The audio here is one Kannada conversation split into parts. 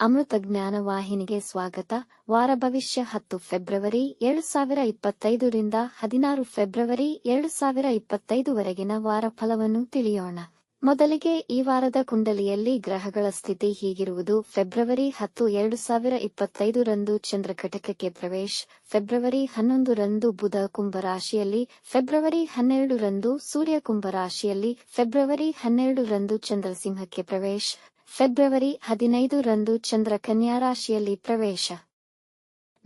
ಅಮೃತ ಜ್ಞಾನ ವಾಹಿನಿಗೆ ಸ್ವಾಗತ. ವಾರ ಭವಿಷ್ಯ ಹತ್ತು ಫೆಬ್ರವರಿ ಎರಡು ಸಾವಿರ ಇಪ್ಪತ್ತೈದರಿಂದ ಹದಿನಾರು ಫೆಬ್ರವರಿ ಎರಡು ಸಾವಿರ ಇಪ್ಪತ್ತೈದುವರೆಗಿನ ವಾರ ಫಲವನ್ನು ತಿಳಿಯೋಣ. ಮೊದಲಿಗೆ ಈ ವಾರದ ಕುಂಡಲಿಯಲ್ಲಿ ಗ್ರಹಗಳ ಸ್ಥಿತಿ ಹೀಗಿರುವುದು. ಫೆಬ್ರವರಿ ಹತ್ತು ಎರಡು ಸಾವಿರ ಇಪ್ಪತ್ತೈದರಂದು ಚಂದ್ರ ಘಟಕಕ್ಕೆ ಪ್ರವೇಶ. ಫೆಬ್ರವರಿ ಹನ್ನೊಂದರಂದು ಬುಧ ಕುಂಭ ರಾಶಿಯಲ್ಲಿ. ಫೆಬ್ರವರಿ ಹನ್ನೆರಡರಂದು ಸೂರ್ಯ ಕುಂಭ ರಾಶಿಯಲ್ಲಿ. ಫೆಬ್ರವರಿ ಹನ್ನೆರಡರಂದು ಚಂದ್ರ ಸಿಂಹಕ್ಕೆ ಪ್ರವೇಶ. ಫೆಬ್ರವರಿ ಹದಿನೈದರಂದು ಚಂದ್ರ ಕನ್ಯಾ ರಾಶಿಯಲ್ಲಿ ಪ್ರವೇಶ.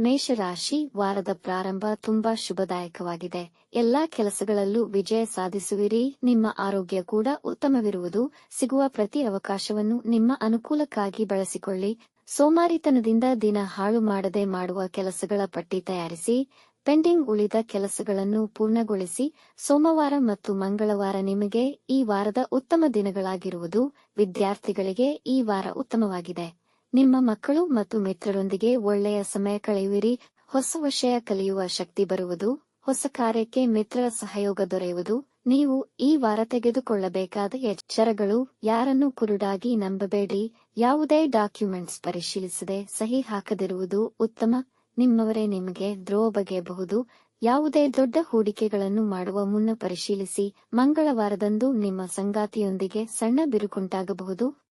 ಮೇಷರಾಶಿ ವಾರದ ಪ್ರಾರಂಭ ತುಂಬಾ ಶುಭದಾಯಕವಾಗಿದೆ. ಎಲ್ಲಾ ಕೆಲಸಗಳಲ್ಲೂ ವಿಜಯ ಸಾಧಿಸುವಿರಿ. ನಿಮ್ಮ ಆರೋಗ್ಯ ಕೂಡ ಉತ್ತಮವಿರುವುದು. ಸಿಗುವ ಪ್ರತಿ ಅವಕಾಶವನ್ನು ನಿಮ್ಮ ಅನುಕೂಲಕ್ಕಾಗಿ ಬಳಸಿಕೊಳ್ಳಿ. ಸೋಮಾರಿತನದಿಂದ ದಿನ ಹಾಳು ಮಾಡದೆ ಮಾಡುವ ಕೆಲಸಗಳ ಪಟ್ಟಿ ತಯಾರಿಸಿ. ಪೆಂಡಿಂಗ್ ಉಳಿದ ಕೆಲಸಗಳನ್ನು ಪೂರ್ಣಗೊಳಿಸಿ ಸೋಮವಾರ ಮತ್ತು ಮಂಗಳವಾರ ನಿಮಗೆ ಈ ವಾರದ ಉತ್ತಮ ದಿನಗಳಾಗಿರುವುದು ವಿದ್ಯಾರ್ಥಿಗಳಿಗೆ ಈ ವಾರ ಉತ್ತಮವಾಗಿದೆ. ನಿಮ್ಮ ಮಕ್ಕಳು ಮತ್ತು ಮಿತ್ರರೊಂದಿಗೆ ಒಳ್ಳೆಯ ಸಮಯ ಕಳೆಯುವಿರಿ. ಹೊಸ ವಿಷಯ ಕಲಿಯುವ ಶಕ್ತಿ ಬರುವುದು, ಹೊಸ ಕಾರ್ಯಕ್ಕೆ ಮಿತ್ರರ ಸಹಯೋಗ ದೊರೆಯುವುದು. ನೀವು ಈ ವಾರ ತೆಗೆದುಕೊಳ್ಳಬೇಕಾದ ಎಚ್ಚರಗಳು ಯಾರನ್ನು ಕುರುಡಾಗಿ ನಂಬಬೇಡಿ. ಯಾವುದೇ ಡಾಕ್ಯುಮೆಂಟ್ಸ್ ಪರಿಶೀಲಿಸದೆ ಸಹಿ ಹಾಕದಿರುವುದು ಉತ್ತಮ. ನಿಮ್ಮವರೇ ನಿಮಗೆ ದ್ರೋಹ ಬಗೆಯಬಹುದು ಯಾವುದೇ ದೊಡ್ಡ ಹೂಡಿಕೆಗಳನ್ನು ಮಾಡುವ ಮುನ್ನ ಪರಿಶೀಲಿಸಿ, ಮಂಗಳವಾರದಂದು ನಿಮ್ಮ ಸಂಗಾತಿಯೊಂದಿಗೆ ಸಣ್ಣ ಬಿರುಕುಂಟಾಗಬಹುದು.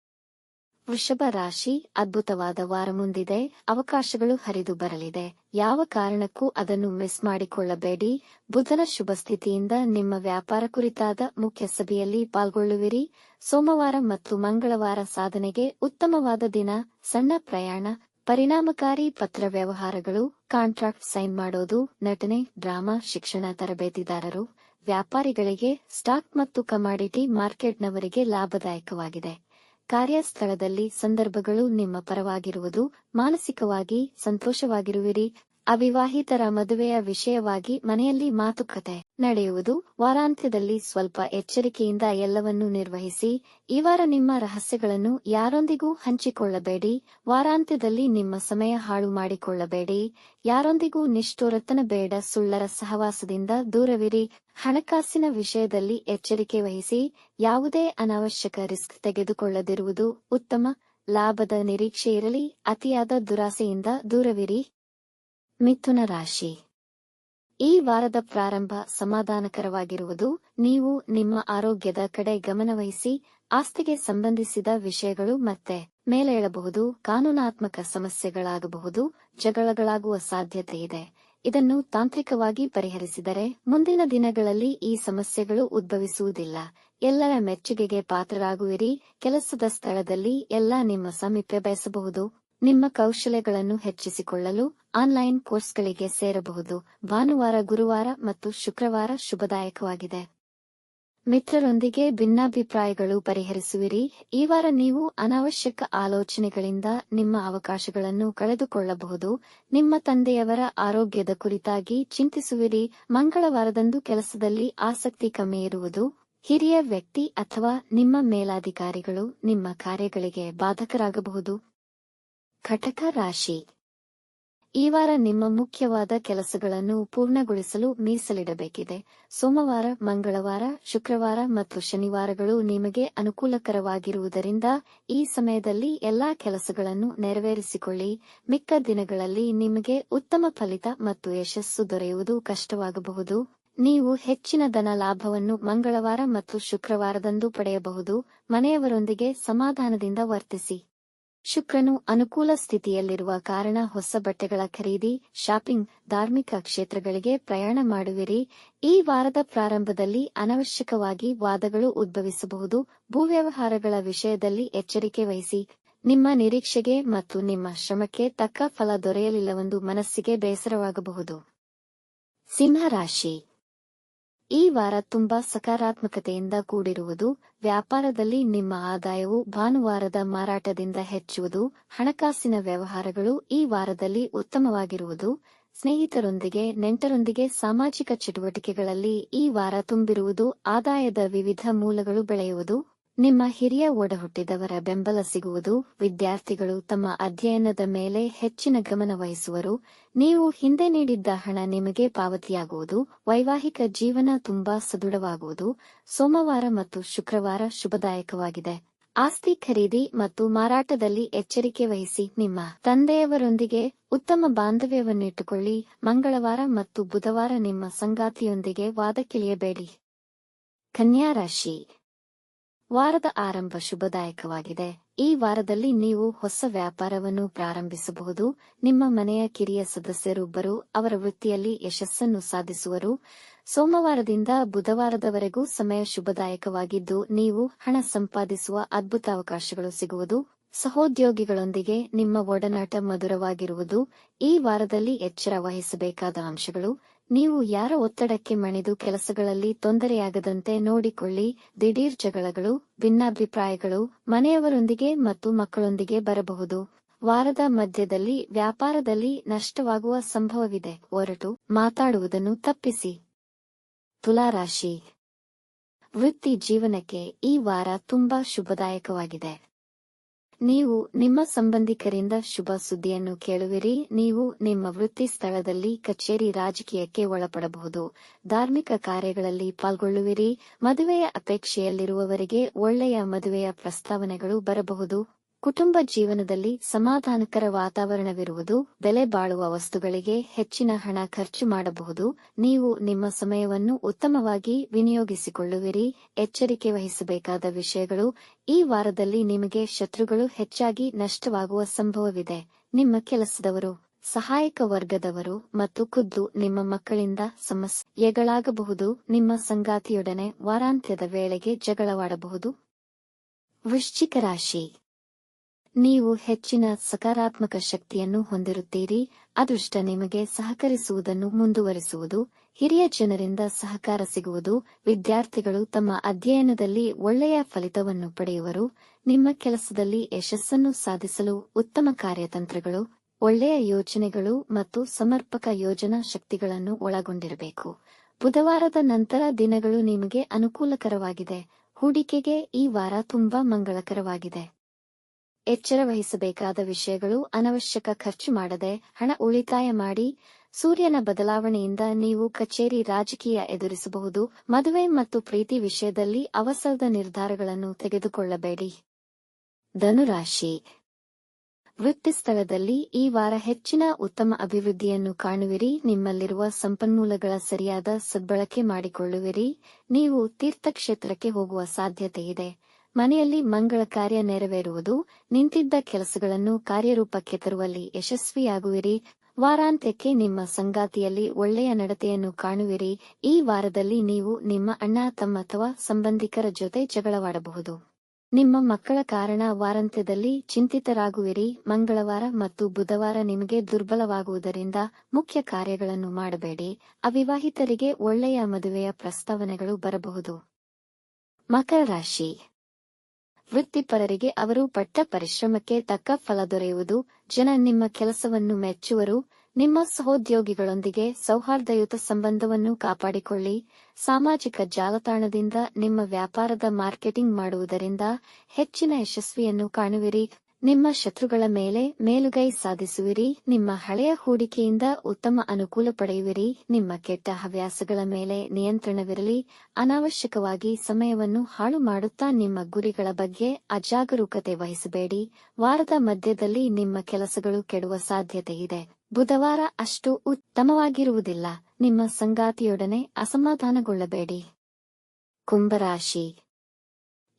ವೃಷಭ ರಾಶಿ, ಅದ್ಭುತವಾದ ವಾರ ಮುಂದಿದೆ, ಅವಕಾಶಗಳು ಹರಿದು ಬರಲಿದೆ. ಯಾವ ಕಾರಣಕ್ಕೂ ಅದನ್ನು ಮಿಸ್ ಮಾಡಿಕೊಳ್ಳಬೇಡಿ. ಬುಧನ ಶುಭ ಸ್ಥಿತಿಯಿಂದ ನಿಮ್ಮ ವ್ಯಾಪಾರ ಕುರಿತಾದ ಮುಖ್ಯ ಸಭೆಯಲ್ಲಿ ಪಾಲ್ಗೊಳ್ಳುವಿರಿ. ಸೋಮವಾರ ಮತ್ತು ಮಂಗಳವಾರ ಸಾಧನೆಗೆ ಉತ್ತಮವಾದ ದಿನ, ಸಣ್ಣ ಪ್ರಯಾಣ ಪರಿಣಾಮಕಾರಿ ಪತ್ರ ವ್ಯವಹಾರಗಳು, ಕಾಂಟ್ರಾಕ್ಟ್ ಸೈನ್ ಮಾಡೋದು, ನಟನೆ, ಡ್ರಾಮಾ, ಶಿಕ್ಷಣ ತರಬೇತಿದಾರರು, ವ್ಯಾಪಾರಿಗಳಿಗೆ ಸ್ಟಾಕ್ ಮತ್ತು ಕಮಾಡಿಟಿ ಮಾರ್ಕೆಟ್ನವರಿಗೆ ಲಾಭದಾಯಕವಾಗಿದೆ. ಕಾರ್ಯಸ್ಥಳದಲ್ಲಿ ಸಂದರ್ಭಗಳು ನಿಮ್ಮ ಪರವಾಗಿರುವುದು, ಮಾನಸಿಕವಾಗಿ ಸಂತೋಷವಾಗಿರುವಿರಿ. ಅವಿವಾಹಿತರ ಮದುವೆಯ ವಿಷಯವಾಗಿ ಮನೆಯಲ್ಲಿ ಮಾತುಕತೆ ನಡೆಯುವುದು ವಾರಾಂತ್ಯದಲ್ಲಿ ಸ್ವಲ್ಪ ಎಚ್ಚರಿಕೆಯಿಂದ ಎಲ್ಲವನ್ನೂ ನಿರ್ವಹಿಸಿ, ಈ ವಾರ ನಿಮ್ಮ ರಹಸ್ಯಗಳನ್ನು ಯಾರೊಂದಿಗೂ ಹಂಚಿಕೊಳ್ಳಬೇಡಿ, ವಾರಾಂತ್ಯದಲ್ಲಿ ನಿಮ್ಮ ಸಮಯ ಹಾಳು ಮಾಡಿಕೊಳ್ಳಬೇಡಿ, ಯಾರೊಂದಿಗೂ ನಿಷ್ಠುರತನ ಬೇಡ, ಸುಳ್ಳರ ಸಹವಾಸದಿಂದ ದೂರವಿರಿ, ಹಣಕಾಸಿನ ವಿಷಯದಲ್ಲಿ ಎಚ್ಚರಿಕೆ ವಹಿಸಿ, ಯಾವುದೇ ಅನಾವಶ್ಯಕ ರಿಸ್ಕ್ ತೆಗೆದುಕೊಳ್ಳದಿರುವುದು ಉತ್ತಮ, ಲಾಭದ ನಿರೀಕ್ಷೆ ಇರಲಿ, ಅತಿಯಾದ ದುರಾಸೆಯಿಂದ ದೂರವಿರಿ. ಮಿಥುನ ರಾಶಿ. ಈ ವಾರದ ಪ್ರಾರಂಭ ಸಮಾಧಾನಕರವಾಗಿರುವುದು ನೀವು ನಿಮ್ಮ ಆರೋಗ್ಯದ ಕಡೆ ಗಮನವಹಿಸಿ, ಆಸ್ತಿಗೆ ಸಂಬಂಧಿಸಿದ ವಿಷಯಗಳು ಮತ್ತೆ ಮೇಲೇಳಬಹುದು, ಕಾನೂನಾತ್ಮಕ ಸಮಸ್ಯೆಗಳಾಗಬಹುದು, ಜಗಳಗಳಾಗುವ ಸಾಧ್ಯತೆ ಇದೆ. ಇದನ್ನು ತಾಂತ್ರಿಕವಾಗಿ ಪರಿಹರಿಸಿದರೆ ಮುಂದಿನ ದಿನಗಳಲ್ಲಿ ಈ ಸಮಸ್ಯೆಗಳು ಉದ್ಭವಿಸುವುದಿಲ್ಲ. ಎಲ್ಲರ ಮೆಚ್ಚುಗೆಗೆ ಪಾತ್ರರಾಗುವಿರಿ. ಕೆಲಸದ ಸ್ಥಳದಲ್ಲಿ ಎಲ್ಲ ನಿಮ್ಮ ಸಮೀಪ ಬಯಸಬಹುದು. ನಿಮ್ಮ ಕೌಶಲ್ಯಗಳನ್ನು ಹೆಚ್ಚಿಸಿಕೊಳ್ಳಲು ಆನ್ಲೈನ್ ಕೋರ್ಸ್ಗಳಿಗೆ ಸೇರಬಹುದು. ಭಾನುವಾರ, ಗುರುವಾರ ಮತ್ತು ಶುಕ್ರವಾರ ಶುಭದಾಯಕವಾಗಿದೆ. ಮಿತ್ರರೊಂದಿಗೆ ಭಿನ್ನಾಭಿಪ್ರಾಯಗಳು ಪರಿಹರಿಸುವಿರಿ. ಈ ವಾರ ನೀವು ಅನಾವಶ್ಯಕ ಆಲೋಚನೆಗಳಿಂದ ನಿಮ್ಮ ಅವಕಾಶಗಳನ್ನು ಕಳೆದುಕೊಳ್ಳಬಹುದು. ನಿಮ್ಮ ತಂದೆಯವರ ಆರೋಗ್ಯದ ಕುರಿತಾಗಿ ಚಿಂತಿಸುವಿರಿ. ಮಂಗಳವಾರದಂದು ಕೆಲಸದಲ್ಲಿ ಆಸಕ್ತಿ ಕಮ್ಮಿ ಇರುವುದು. ಹಿರಿಯ ವ್ಯಕ್ತಿ ಅಥವಾ ನಿಮ್ಮ ಮೇಲಾಧಿಕಾರಿಗಳು ನಿಮ್ಮ ಕಾರ್ಯಗಳಿಗೆ ಬಾಧಕರಾಗಬಹುದು. ಕಟಕ ರಾಶಿ. ಈ ವಾರ ನಿಮ್ಮ ಮುಖ್ಯವಾದ ಕೆಲಸಗಳನ್ನು ಪೂರ್ಣಗೊಳಿಸಲು ಮೀಸಲಿಡಬೇಕಿದೆ. ಸೋಮವಾರ, ಮಂಗಳವಾರ, ಶುಕ್ರವಾರ ಮತ್ತು ಶನಿವಾರಗಳು ನಿಮಗೆ ಅನುಕೂಲಕರವಾಗಿರುವುದರಿಂದ ಈ ಸಮಯದಲ್ಲಿ ಎಲ್ಲಾ ಕೆಲಸಗಳನ್ನು ನೆರವೇರಿಸಿಕೊಳ್ಳಿ. ಮಿಕ್ಕ ದಿನಗಳಲ್ಲಿ ನಿಮಗೆ ಉತ್ತಮ ಫಲಿತ ಮತ್ತು ಯಶಸ್ಸು ದೊರೆಯುವುದು ಕಷ್ಟವಾಗಬಹುದು. ನೀವು ಹೆಚ್ಚಿನ ಧನ ಲಾಭವನ್ನು ಮಂಗಳವಾರ ಮತ್ತು ಶುಕ್ರವಾರದಂದು ಪಡೆಯಬಹುದು. ಮನೆಯವರೊಂದಿಗೆ ಸಮಾಧಾನದಿಂದ ವರ್ತಿಸಿ. ಶುಕ್ರನು ಅನುಕೂಲ ಸ್ಥಿತಿಯಲ್ಲಿರುವ ಕಾರಣ ಹೊಸ ಬಟ್ಟೆಗಳ ಖರೀದಿ, ಶಾಪಿಂಗ್, ಧಾರ್ಮಿಕ ಕ್ಷೇತ್ರಗಳಿಗೆ ಪ್ರಯಾಣ ಮಾಡುವಿರಿ. ಈ ವಾರದ ಪ್ರಾರಂಭದಲ್ಲಿ ಅನವಶ್ಯಕವಾಗಿ ವಾದಗಳು ಉದ್ಭವಿಸಬಹುದು. ಭೂವ್ಯವಹಾರಗಳ ವಿಷಯದಲ್ಲಿ ಎಚ್ಚರಿಕೆ ವಹಿಸಿ. ನಿಮ್ಮ ನಿರೀಕ್ಷೆಗೆ ಮತ್ತು ನಿಮ್ಮ ಶ್ರಮಕ್ಕೆ ತಕ್ಕ ಫಲ ದೊರೆಯಲಿಲ್ಲವೆಂದು ಮನಸ್ಸಿಗೆ ಬೇಸರವಾಗಬಹುದು. ಸಿಂಹರಾಶಿ. ಈ ವಾರ ತುಂಬಾ ಸಕಾರಾತ್ಮಕತೆಯಿಂದ ಕೂಡಿರುವುದು, ವ್ಯಾಪಾರದಲ್ಲಿ ನಿಮ್ಮ ಆದಾಯವು ಭಾನುವಾರದ ಮಾರಾಟದಿಂದ ಹೆಚ್ಚುವುದು, ಹಣಕಾಸಿನ ವ್ಯವಹಾರಗಳು ಈ ವಾರದಲ್ಲಿ ಉತ್ತಮವಾಗಿರುವುದು, ಸ್ನೇಹಿತರೊಂದಿಗೆ, ನೆಂಟರೊಂದಿಗೆ ಸಾಮಾಜಿಕ ಚಟುವಟಿಕೆಗಳಲ್ಲಿ ಈ ವಾರ ತುಂಬಿರುವುದು, ಆದಾಯದ ವಿವಿಧ ಮೂಲಗಳು ಬೆಳೆಯುವುದು. ನಿಮ್ಮ ಹಿರಿಯ ಒಡಹುಟ್ಟಿದವರ ಬೆಂಬಲ ಸಿಗುವುದು, ವಿದ್ಯಾರ್ಥಿಗಳು ತಮ್ಮ ಅಧ್ಯಯನದ ಮೇಲೆ ಹೆಚ್ಚಿನ ಗಮನ ವಹಿಸುವರು. ನೀವು ಹಿಂದೆ ನೀಡಿದ್ದ ಹಣ ನಿಮಗೆ ಪಾವತಿಯಾಗುವುದು. ವೈವಾಹಿಕ ಜೀವನ ತುಂಬಾ ಸದೃಢವಾಗುವುದು. ಸೋಮವಾರ ಮತ್ತು ಶುಕ್ರವಾರ ಶುಭದಾಯಕವಾಗಿದೆ. ಆಸ್ತಿ ಖರೀದಿ ಮತ್ತು ಮಾರಾಟದಲ್ಲಿ ಎಚ್ಚರಿಕೆ ವಹಿಸಿ ನಿಮ್ಮ ತಂದೆಯವರೊಂದಿಗೆ ಉತ್ತಮ ಬಾಂಧವ್ಯವನ್ನಿಟ್ಟುಕೊಳ್ಳಿ. ಮಂಗಳವಾರ ಮತ್ತು ಬುಧವಾರ ನಿಮ್ಮ ಸಂಗಾತಿಯೊಂದಿಗೆ ವಾದಕ್ಕಿಳಿಯಬೇಡಿ ಕನ್ಯಾ ರಾಶಿ. ವಾರದ ಆರಂಭ ಶುಭದಾಯಕವಾಗಿದೆ. ಈ ವಾರದಲ್ಲಿ ನೀವು ಹೊಸ ವ್ಯಾಪಾರವನ್ನು ಪ್ರಾರಂಭಿಸಬಹುದು. ನಿಮ್ಮ ಮನೆಯ ಕಿರಿಯ ಸದಸ್ಯರೊಬ್ಬರು ಅವರ ವೃತ್ತಿಯಲ್ಲಿ ಯಶಸ್ಸನ್ನು ಸಾಧಿಸುವರು. ಸೋಮವಾರದಿಂದ ಬುಧವಾರದವರೆಗೂ ಸಮಯ ಶುಭದಾಯಕವಾಗಿದ್ದು, ನೀವು ಹಣ ಸಂಪಾದಿಸುವ ಅದ್ಭುತ ಅವಕಾಶಗಳು ಸಿಗುವುದು. ಸಹೋದ್ಯೋಗಿಗಳೊಂದಿಗೆ ನಿಮ್ಮ ಒಡನಾಟ ಮಧುರವಾಗಿರುವುದು. ಈ ವಾರದಲ್ಲಿ ಎಚ್ಚರ ವಹಿಸಬೇಕಾದ ಅಂಶಗಳು. ನೀವು ಯಾರ ಒತ್ತಡಕ್ಕೆ ಮಣಿದು ಕೆಲಸಗಳಲ್ಲಿ ತೊಂದರೆಯಾಗದಂತೆ ನೋಡಿಕೊಳ್ಳಿ. ದಿಢೀರ್ ಜಗಳಗಳು, ಭಿನ್ನಾಭಿಪ್ರಾಯಗಳು ಮನೆಯವರೊಂದಿಗೆ ಮತ್ತು ಮಕ್ಕಳೊಂದಿಗೆ ಬರಬಹುದು. ವಾರದ ಮಧ್ಯದಲ್ಲಿ ವ್ಯಾಪಾರದಲ್ಲಿ ನಷ್ಟವಾಗುವ ಸಂಭವವಿದೆ. ಹೊರಟು ಮಾತಾಡುವುದನ್ನು ತಪ್ಪಿಸಿ. ತುಲಾರಾಶಿ ವೃತ್ತಿ ಜೀವನಕ್ಕೆ ಈ ವಾರ ತುಂಬಾ ಶುಭದಾಯಕವಾಗಿದೆ. ನೀವು ನಿಮ್ಮ ಸಂಬಂಧಿಕರಿಂದ ಶುಭ ಸುದ್ದಿಯನ್ನು ಕೇಳುವಿರಿ. ನೀವು ನಿಮ್ಮ ವೃತ್ತಿ ಸ್ಥಳದಲ್ಲಿ ಕಚೇರಿ ರಾಜಕೀಯಕ್ಕೆ ಒಳಪಡಬಹುದು. ಧಾರ್ಮಿಕ ಕಾರ್ಯಗಳಲ್ಲಿ ಪಾಲ್ಗೊಳ್ಳುವಿರಿ. ಮದುವೆಯ ಅಪೇಕ್ಷೆಯಲ್ಲಿರುವವರಿಗೆ ಒಳ್ಳೆಯ ಮದುವೆಯ ಪ್ರಸ್ತಾವನೆಗಳು ಬರಬಹುದು. ಕುಟುಂಬ ಜೀವನದಲ್ಲಿ ಸಮಾಧಾನಕರ ವಾತಾವರಣವಿರುವುದು, ಬೆಲೆ ಬಾಳುವ ವಸ್ತುಗಳಿಗೆ ಹೆಚ್ಚಿನ ಹಣ ಖರ್ಚು ಮಾಡಬಹುದು. ನೀವು ನಿಮ್ಮ ಸಮಯವನ್ನು ಉತ್ತಮವಾಗಿ ವಿನಿಯೋಗಿಸಿಕೊಳ್ಳುವಿರಿ. ಎಚ್ಚರಿಕೆ ವಹಿಸಬೇಕಾದ ವಿಷಯಗಳು, ಈ ವಾರದಲ್ಲಿ ನಿಮಗೆ ಶತ್ರುಗಳು ಹೆಚ್ಚಾಗಿ ನಷ್ಟವಾಗುವ ಸಂಭವವಿದೆ. ನಿಮ್ಮ ಕೆಲಸದವರು, ಸಹಾಯಕ ವರ್ಗದವರು ಮತ್ತು ಖುದ್ದು ನಿಮ್ಮ ಮಕ್ಕಳಿಂದ ಸಮಸ್ಯೆಗಳಾಗಬಹುದು. ನಿಮ್ಮ ಸಂಗಾತಿಯೊಡನೆ ವಾರಾಂತ್ಯದ ವೇಳೆಗೆ ಜಗಳವಾಡಬಹುದು. ವೃಶ್ಚಿಕ ರಾಶಿ. ನೀವು ಹೆಚ್ಚಿನ ಸಕಾರಾತ್ಮಕ ಶಕ್ತಿಯನ್ನು ಹೊಂದಿರುತ್ತೀರಿ ಅದೃಷ್ಟ ನಿಮಗೆ ಸಹಕರಿಸುವುದನ್ನು ಮುಂದುವರಿಸುವುದು, ಹಿರಿಯ ಜನರಿಂದ ಸಹಕಾರ ಸಿಗುವುದು, ವಿದ್ಯಾರ್ಥಿಗಳು ತಮ್ಮ ಅಧ್ಯಯನದಲ್ಲಿ ಒಳ್ಳೆಯ ಫಲಿತವನ್ನು ಪಡೆಯುವರು, ನಿಮ್ಮ ಕೆಲಸದಲ್ಲಿ ಯಶಸ್ಸನ್ನು ಸಾಧಿಸಲು ಉತ್ತಮ ಕಾರ್ಯತಂತ್ರಗಳು, ಒಳ್ಳೆಯ ಯೋಜನೆಗಳು ಮತ್ತು ಸಮರ್ಪಕ ಯೋಜನಾ ಶಕ್ತಿಗಳನ್ನು ಒಳಗೊಂಡಿರಬೇಕು. ಬುಧವಾರದ ನಂತರ ದಿನಗಳು ನಿಮಗೆ ಅನುಕೂಲಕರವಾಗಿದೆ, ಹೂಡಿಕೆಗೆ ಈ ವಾರ ತುಂಬಾ ಮಂಗಳಕರವಾಗಿದೆ. ಎಚ್ಚರ ವಹಿಸಬೇಕಾದ ವಿಷಯಗಳು ಅನವಶ್ಯಕ ಖರ್ಚು ಮಾಡದೆ ಹಣ ಉಳಿತಾಯ ಮಾಡಿ, ಸೂರ್ಯನ ಬದಲಾವಣೆಯಿಂದ ನೀವು ಕಚೇರಿ ರಾಜಕೀಯ ಎದುರಿಸಬಹುದು. ಮದುವೆ ಮತ್ತು ಪ್ರೀತಿ ವಿಷಯದಲ್ಲಿ ಅವಸರದ ನಿರ್ಧಾರಗಳನ್ನು ತೆಗೆದುಕೊಳ್ಳಬೇಡಿ. ಧನುರಾಶಿ. ವೃತ್ತಿ ಸ್ಥಳದಲ್ಲಿ ಈ ವಾರ ಹೆಚ್ಚಿನ ಉತ್ತಮ ಅಭಿವೃದ್ಧಿಯನ್ನು ಕಾಣುವಿರಿ. ನಿಮ್ಮಲ್ಲಿರುವ ಸಂಪನ್ಮೂಲಗಳ ಸರಿಯಾದ ಸದ್ಬಳಕೆ ಮಾಡಿಕೊಳ್ಳುವಿರಿ. ನೀವು ತೀರ್ಥಕ್ಷೇತ್ರಕ್ಕೆ ಹೋಗುವ ಸಾಧ್ಯತೆಯಿದೆ ಮನೆಯಲ್ಲಿ ಮಂಗಳ ಕಾರ್ಯ ನೆರವೇರುವುದು, ನಿಂತಿದ್ದ ಕೆಲಸಗಳನ್ನು ಕಾರ್ಯರೂಪಕ್ಕೆ ತರುವಲ್ಲಿ ಯಶಸ್ವಿಯಾಗುವಿರಿ. ವಾರಾಂತ್ಯಕ್ಕೆ ನಿಮ್ಮ ಸಂಗಾತಿಯಲ್ಲಿ ಒಳ್ಳೆಯ ನಡತೆಯನ್ನು ಕಾಣುವಿರಿ. ಈ ವಾರದಲ್ಲಿ ನೀವು ನಿಮ್ಮ ಅಣ್ಣ, ತಮ್ಮ ಅಥವಾ ಸಂಬಂಧಿಕರ ಜೊತೆ ಜಗಳವಾಡಬಹುದು. ನಿಮ್ಮ ಮಕ್ಕಳ ಕಾರಣ ವಾರಾಂತ್ಯದಲ್ಲಿ ಚಿಂತಿತರಾಗುವಿರಿ. ಮಂಗಳವಾರ ಮತ್ತು ಬುಧವಾರ ನಿಮಗೆ ದುರ್ಬಲವಾಗುವುದರಿಂದ ಮುಖ್ಯ ಕಾರ್ಯಗಳನ್ನು ಮಾಡಬೇಡಿ. ಅವಿವಾಹಿತರಿಗೆ ಒಳ್ಳೆಯ ಮದುವೆಯ ಪ್ರಸ್ತಾವನೆಗಳು ಬರಬಹುದು. ಮಕರ ರಾಶಿ. ವೃತ್ತಿಪರರಿಗೆ ಅವರು ಪಟ್ಟ ಪರಿಶ್ರಮಕ್ಕೆ ತಕ್ಕ ಫಲ ದೊರೆಯುವುದು. ಜನ ನಿಮ್ಮ ಕೆಲಸವನ್ನು ಮೆಚ್ಚುವರು. ನಿಮ್ಮ ಸಹೋದ್ಯೋಗಿಗಳೊಂದಿಗೆ ಸೌಹಾರ್ದಯುತ ಸಂಬಂಧವನ್ನು ಕಾಪಾಡಿಕೊಳ್ಳಿ. ಸಾಮಾಜಿಕ ಜಾಲತಾಣದಿಂದ ನಿಮ್ಮ ವ್ಯಾಪಾರದ ಮಾರ್ಕೆಟಿಂಗ್ ಮಾಡುವುದರಿಂದ ಹೆಚ್ಚಿನ ಯಶಸ್ವಿಯನ್ನು ಕಾಣುವಿರಿ. ನಿಮ್ಮ ಶತ್ರುಗಳ ಮೇಲೆ ಮೇಲುಗೈ ಸಾಧಿಸುವಿರಿ, ನಿಮ್ಮ ಹಳೆಯ ಹೂಡಿಕೆಯಿಂದ ಉತ್ತಮ ಅನುಕೂಲ ಪಡೆಯುವಿರಿ, ನಿಮ್ಮ ಕೆಟ್ಟ ಹವ್ಯಾಸಗಳ ಮೇಲೆ ನಿಯಂತ್ರಣವಿರಲಿ, ಅನಾವಶ್ಯಕವಾಗಿ ಸಮಯವನ್ನು ಹಾಳು ಮಾಡುತ್ತಾ ನಿಮ್ಮ ಗುರಿಗಳ ಬಗ್ಗೆ ಅಜಾಗರೂಕತೆ ವಹಿಸಬೇಡಿ, ವಾರದ ಮಧ್ಯದಲ್ಲಿ ನಿಮ್ಮ ಕೆಲಸಗಳು ಕೆಡುವ ಸಾಧ್ಯತೆ ಇದೆ, ಬುಧವಾರ ಅಷ್ಟು ಉತ್ತಮವಾಗಿರುವುದಿಲ್ಲ, ನಿಮ್ಮ ಸಂಗಾತಿಯೊಡನೆ ಅಸಮಾಧಾನಗೊಳ್ಳಬೇಡಿ. ಕುಂಭರಾಶಿ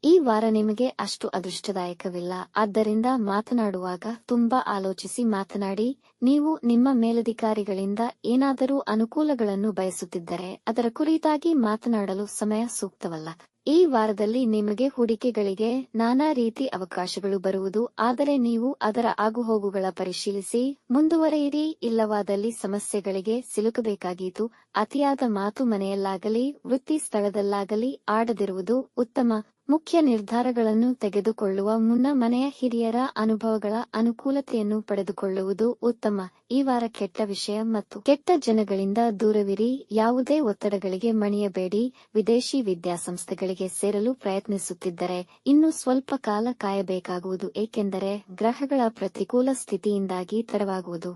ಈ ವಾರ ನಿಮಗೆ ಅಷ್ಟು ಅದೃಷ್ಟದಾಯಕವಿಲ್ಲ. ಆದ್ದರಿಂದ ಮಾತನಾಡುವಾಗ ತುಂಬಾ ಆಲೋಚಿಸಿ ಮಾತನಾಡಿ, ನೀವು ನಿಮ್ಮ ಮೇಲಧಿಕಾರಿಗಳಿಂದ ಏನಾದರೂ ಅನುಕೂಲಗಳನ್ನು ಬಯಸುತ್ತಿದ್ದರೆ ಅದರ ಕುರಿತಾಗಿ ಮಾತನಾಡಲು ಸಮಯ ಸೂಕ್ತವಲ್ಲ. ಈ ವಾರದಲ್ಲಿ ನಿಮಗೆ ಹೂಡಿಕೆಗಳಿಗೆ ನಾನಾ ರೀತಿ ಅವಕಾಶಗಳು ಬರುವುದು, ಆದರೆ ನೀವು ಅದರ ಆಗುಹೋಗುಗಳ ಪರಿಶೀಲಿಸಿ, ಮುಂದುವರೆಯಿರಿ, ಇಲ್ಲವಾದಲ್ಲಿ ಸಮಸ್ಯೆಗಳಿಗೆ ಸಿಲುಕಬೇಕಾಗೀತು ಅತಿಯಾದ ಮಾತು ಮನೆಯಲ್ಲಾಗಲಿ, ವೃತ್ತಿ ಸ್ಥಳದಲ್ಲಾಗಲಿ ಆಡದಿರುವುದು ಉತ್ತಮ. ಮುಖ್ಯ ನಿರ್ಧಾರಗಳನ್ನು ತೆಗೆದುಕೊಳ್ಳುವ ಮುನ್ನ ಮನೆಯ ಹಿರಿಯರ ಅನುಭವಗಳ ಅನುಕೂಲತೆಯನ್ನು ಪಡೆದುಕೊಳ್ಳುವುದು ಉತ್ತಮ. ಈ ವಾರ ಕೆಟ್ಟ ವಿಷಯ ಮತ್ತು ಕೆಟ್ಟ ಜನಗಳಿಂದ ದೂರವಿರಿ. ಯಾವುದೇ ಒತ್ತಡಗಳಿಗೆ ಮಣಿಯಬೇಡಿ. ವಿದೇಶಿ ವಿದ್ಯಾಸಂಸ್ಥೆಗಳಿಗೆ ಸೇರಲು ಪ್ರಯತ್ನಿಸುತ್ತಿದ್ದರೆ ಇನ್ನು ಸ್ವಲ್ಪ ಕಾಲ ಕಾಯಬೇಕಾಗುವುದು, ಏಕೆಂದರೆ ಗ್ರಹಗಳ ಪ್ರತಿಕೂಲ ಸ್ಥಿತಿಯಿಂದಾಗಿ ತಡವಾಗುವುದು.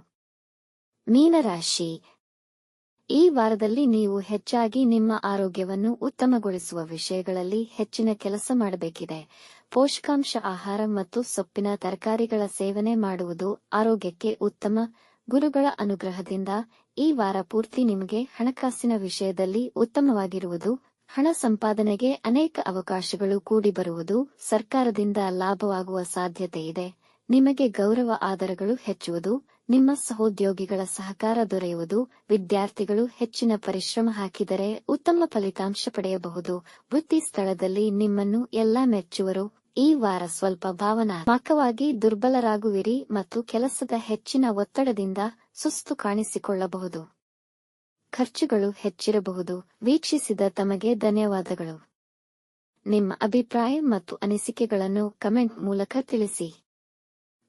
ಮೀನರಾಶಿ. ಈ ವಾರದಲ್ಲಿ ನೀವು ಹೆಚ್ಚಾಗಿ ನಿಮ್ಮ ಆರೋಗ್ಯವನ್ನು ಉತ್ತಮಗೊಳಿಸುವ ವಿಷಯಗಳಲ್ಲಿ ಹೆಚ್ಚಿನ ಕೆಲಸ ಮಾಡಬೇಕಿದೆ. ಪೋಷಕಾಂಶ ಆಹಾರ ಮತ್ತು ಸೊಪ್ಪಿನ ತರಕಾರಿಗಳ ಸೇವನೆ ಮಾಡುವುದು ಆರೋಗ್ಯಕ್ಕೆ ಉತ್ತಮ ಗುರುಗಳ ಅನುಗ್ರಹದಿಂದ ಈ ವಾರ ಪೂರ್ತಿ ನಿಮಗೆ ಹಣಕಾಸಿನ ವಿಷಯದಲ್ಲಿ ಉತ್ತಮವಾಗಿರುವುದು, ಹಣ ಸಂಪಾದನೆಗೆ ಅನೇಕ ಅವಕಾಶಗಳು ಕೂಡಿಬರುವುದು ಸರ್ಕಾರದಿಂದ ಲಾಭವಾಗುವ ಸಾಧ್ಯತೆ ಇದೆ. ನಿಮಗೆ ಗೌರವ ಆದರಗಳು ಹೆಚ್ಚುವುದು ನಿಮ್ಮ ಸಹೋದ್ಯೋಗಿಗಳ ಸಹಕಾರ ದೊರೆಯುವುದು, ವಿದ್ಯಾರ್ಥಿಗಳು ಹೆಚ್ಚಿನ ಪರಿಶ್ರಮ ಹಾಕಿದರೆ ಉತ್ತಮ ಫಲಿತಾಂಶ ಪಡೆಯಬಹುದು. ವೃತ್ತಿ ಸ್ಥಳದಲ್ಲಿ ನಿಮ್ಮನ್ನು ಎಲ್ಲಾ ಮೆಚ್ಚುವರು. ಈ ವಾರ ಸ್ವಲ್ಪ ಭಾವನಾತ್ಮಕವಾಗಿ ದುರ್ಬಲರಾಗುವಿರಿ ಮತ್ತು ಕೆಲಸದ ಹೆಚ್ಚಿನ ಒತ್ತಡದಿಂದ ಸುಸ್ತು ಕಾಣಿಸಿಕೊಳ್ಳಬಹುದು. ಖರ್ಚುಗಳು ಹೆಚ್ಚಿರಬಹುದು. ವೀಕ್ಷಿಸಿದ ತಮಗೆ ಧನ್ಯವಾದಗಳು. ನಿಮ್ಮ ಅಭಿಪ್ರಾಯ ಮತ್ತು ಅನಿಸಿಕೆಗಳನ್ನು ಕಮೆಂಟ್ ಮೂಲಕ ತಿಳಿಸಿ.